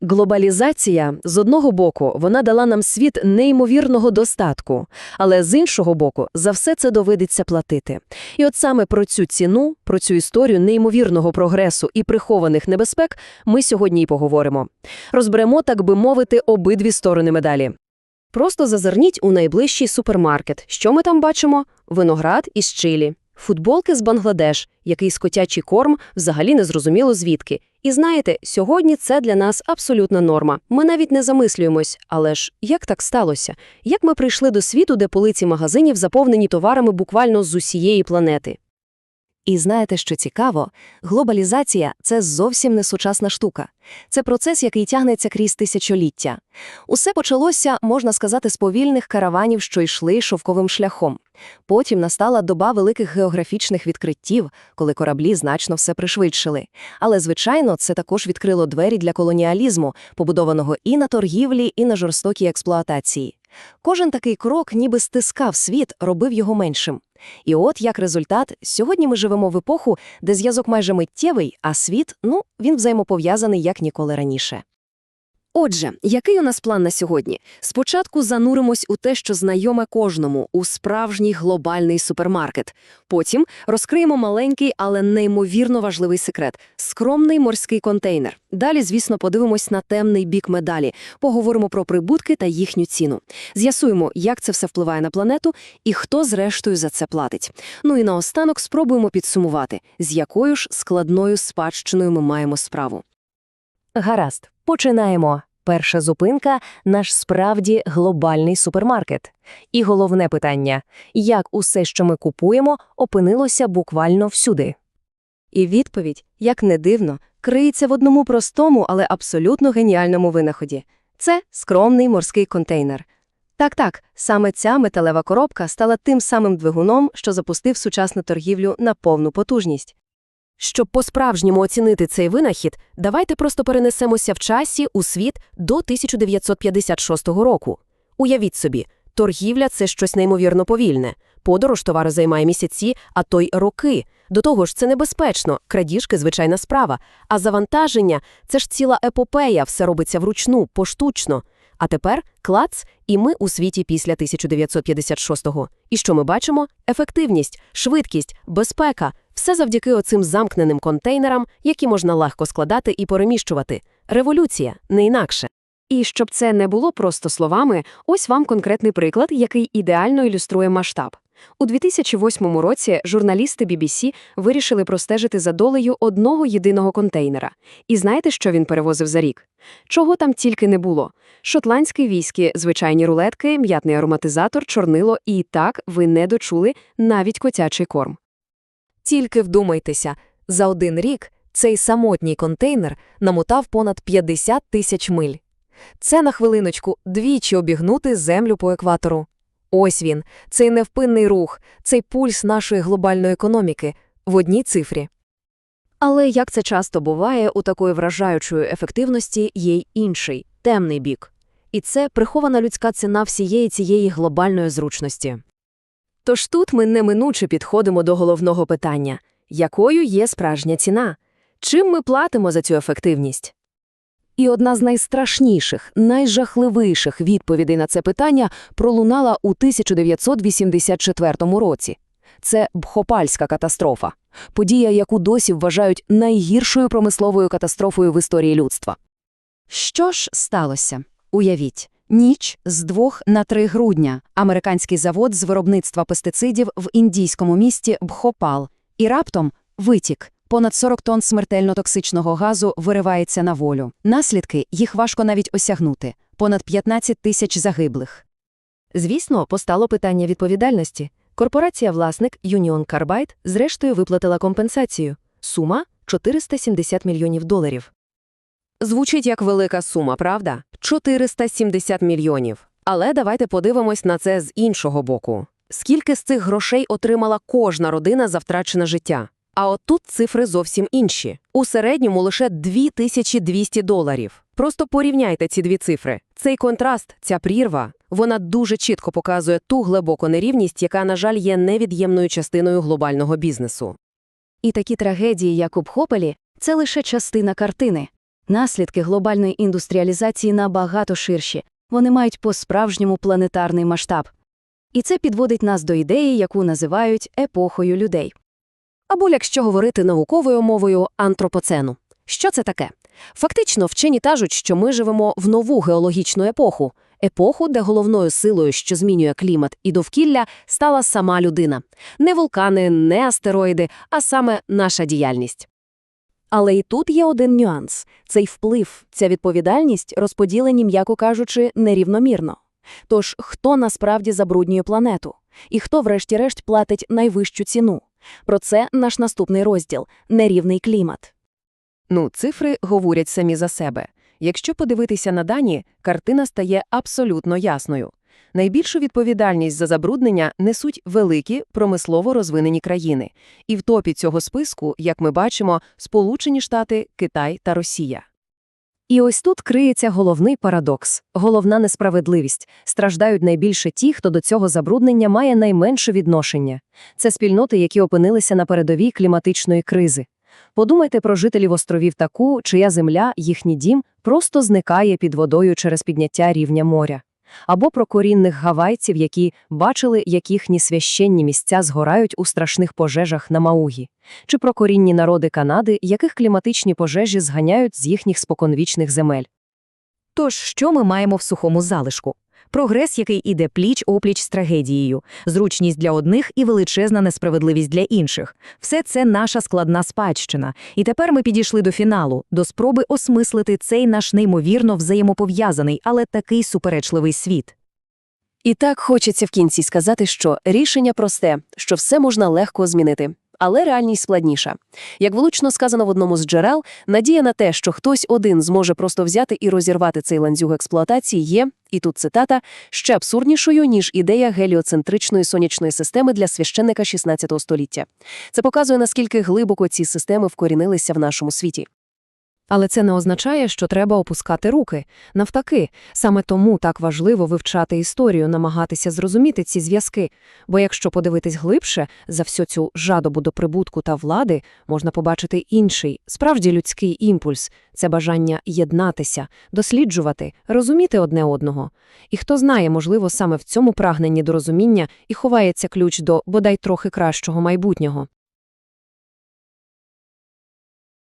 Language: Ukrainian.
Глобалізація, з одного боку, вона дала нам світ неймовірного достатку, але з іншого боку, за все це доведеться платити. І от саме про цю ціну, про цю історію неймовірного прогресу і прихованих небезпек ми сьогодні й поговоримо. Розберемо, так би мовити, обидві сторони медалі. Просто зазирніть у найближчий супермаркет. Що ми там бачимо? Виноград із Чилі. Футболки з Бангладеш, якийсь котячий корм, взагалі не зрозуміло звідки. І знаєте, сьогодні це для нас абсолютна норма. Ми навіть не замислюємось. Але ж як так сталося? Як ми прийшли до світу, де полиці магазинів заповнені товарами буквально з усієї планети? І знаєте, що цікаво? Глобалізація – це зовсім не сучасна штука. Це процес, який тягнеться крізь тисячоліття. Усе почалося, можна сказати, з повільних караванів, що йшли шовковим шляхом. Потім настала доба великих географічних відкриттів, коли кораблі значно все пришвидшили. Але, звичайно, це також відкрило двері для колоніалізму, побудованого і на торгівлі, і на жорстокій експлуатації. Кожен такий крок ніби стискав світ, робив його меншим. І от, як результат, сьогодні ми живемо в епоху, де зв'язок майже миттєвий, а світ, ну, він взаємопов'язаний як ніколи раніше. Отже, який у нас план на сьогодні? Спочатку зануримось у те, що знайоме кожному, у справжній глобальний супермаркет. Потім розкриємо маленький, але неймовірно важливий секрет – скромний морський контейнер. Далі, звісно, подивимось на темний бік медалі, поговоримо про прибутки та їхню ціну. З'ясуємо, як це все впливає на планету і хто зрештою за це платить. Ну і наостанок спробуємо підсумувати, з якою ж складною спадщиною ми маємо справу. Гаразд, починаємо. Перша зупинка – наш справді глобальний супермаркет. І головне питання – як усе, що ми купуємо, опинилося буквально всюди? І відповідь, як не дивно, криється в одному простому, але абсолютно геніальному винаході. Це скромний морський контейнер. Так-так, саме ця металева коробка стала тим самим двигуном, що запустив сучасну торгівлю на повну потужність. Щоб по-справжньому оцінити цей винахід, давайте просто перенесемося в часі у світ до 1956 року. Уявіть собі, торгівля – це щось неймовірно повільне. Подорож товару займає місяці, а то й роки. До того ж, це небезпечно, крадіжки – звичайна справа. А завантаження – це ж ціла епопея, все робиться вручну, поштучно. А тепер клац, і ми у світі після 1956-го. І що ми бачимо? Ефективність, швидкість, безпека – все завдяки оцим замкненим контейнерам, які можна легко складати і переміщувати. Революція, не інакше. І щоб це не було просто словами, ось вам конкретний приклад, який ідеально ілюструє масштаб. У 2008 році журналісти BBC вирішили простежити за долею одного єдиного контейнера. І знаєте, що він перевозив за рік? Чого там тільки не було. Шотландські віскі, звичайні рулетки, м'ятний ароматизатор, чорнило і, так, ви не дочули, навіть котячий корм. Тільки вдумайтеся, за один рік цей самотній контейнер намотав понад 50 тисяч миль. Це на хвилиночку двічі обігнути землю по екватору. Ось він, цей невпинний рух, цей пульс нашої глобальної економіки в одній цифрі. Але, як це часто буває, у такої вражаючої ефективності є й інший, темний бік. І це прихована людська ціна всієї цієї глобальної зручності. Тож тут ми неминуче підходимо до головного питання – якою є справжня ціна? Чим ми платимо за цю ефективність? І одна з найстрашніших, найжахливіших відповідей на це питання пролунала у 1984 році. Це Бхопальська катастрофа, подія, яку досі вважають найгіршою промисловою катастрофою в історії людства. Що ж сталося? Уявіть. Ніч з 2 на 3 грудня. Американський завод з виробництва пестицидів в індійському місті Бхопал. І раптом витік. Понад 40 тонн смертельно токсичного газу виривається на волю. Наслідки їх важко навіть осягнути. Понад 15 тисяч загиблих. Звісно, постало питання відповідальності. Корпорація-власник Union Carbide зрештою виплатила компенсацію. Сума – 470 мільйонів доларів. Звучить як велика сума, правда? 470 мільйонів. Але давайте подивимось на це з іншого боку. Скільки з цих грошей отримала кожна родина за втрачене життя? А от тут цифри зовсім інші. У середньому лише 2200 доларів. Просто порівняйте ці дві цифри. Цей контраст, ця прірва, вона дуже чітко показує ту глибоку нерівність, яка, на жаль, є невід'ємною частиною глобального бізнесу. І такі трагедії, як у Бхопалі, це лише частина картини. Наслідки глобальної індустріалізації набагато ширші. Вони мають по-справжньому планетарний масштаб. І це підводить нас до ідеї, яку називають епохою людей. Або, якщо говорити науковою мовою, антропоцену. Що це таке? Фактично, вчені кажуть, що ми живемо в нову геологічну епоху. Епоху, де головною силою, що змінює клімат і довкілля, стала сама людина. Не вулкани, не астероїди, а саме наша діяльність. Але і тут є один нюанс. Цей вплив, ця відповідальність розподілені, м'яко кажучи, нерівномірно. Тож, хто насправді забруднює планету? І хто, врешті-решт, платить найвищу ціну? Про це наш наступний розділ – нерівний клімат. Ну, цифри говорять самі за себе. Якщо подивитися на дані, картина стає абсолютно ясною. Найбільшу відповідальність за забруднення несуть великі, промислово розвинені країни. І в топі цього списку, як ми бачимо, Сполучені Штати, Китай та Росія. І ось тут криється головний парадокс, головна несправедливість. Страждають найбільше ті, хто до цього забруднення має найменше відношення. Це спільноти, які опинилися на передовій кліматичної кризи. Подумайте про жителів островів таку, чия земля, їхній дім, просто зникає під водою через підняття рівня моря. Або про корінних гавайців, які бачили, як їхні священні місця згорають у страшних пожежах на Маугі. Чи про корінні народи Канади, яких кліматичні пожежі зганяють з їхніх споконвічних земель. Тож, що ми маємо в сухому залишку? Прогрес, який іде пліч-опліч з трагедією, зручність для одних і величезна несправедливість для інших. Все це наша складна спадщина. І тепер ми підійшли до фіналу, до спроби осмислити цей наш неймовірно взаємопов'язаний, але такий суперечливий світ. І так хочеться в кінці сказати, що рішення просте, що все можна легко змінити. Але реальність складніша. Як влучно сказано в одному з джерел, надія на те, що хтось один зможе просто взяти і розірвати цей ланцюг експлуатації, є, і тут цитата, ще абсурднішою, ніж ідея геліоцентричної сонячної системи для священника 16 століття. Це показує, наскільки глибоко ці системи вкорінилися в нашому світі. Але це не означає, що треба опускати руки. Навпаки, саме тому так важливо вивчати історію, намагатися зрозуміти ці зв'язки. Бо якщо подивитись глибше, за всю цю жадобу до прибутку та влади можна побачити інший, справді людський імпульс – це бажання єднатися, досліджувати, розуміти одне одного. І хто знає, можливо, саме в цьому прагненні до розуміння і ховається ключ до бодай трохи кращого майбутнього.